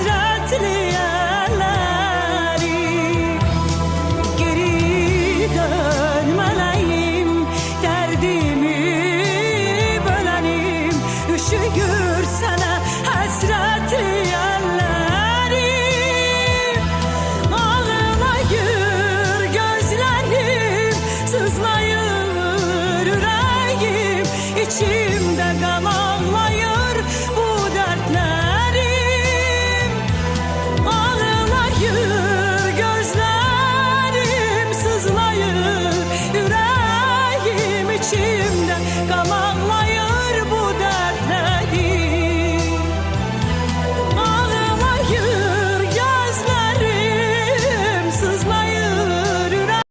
It's not. peşimden. Kalan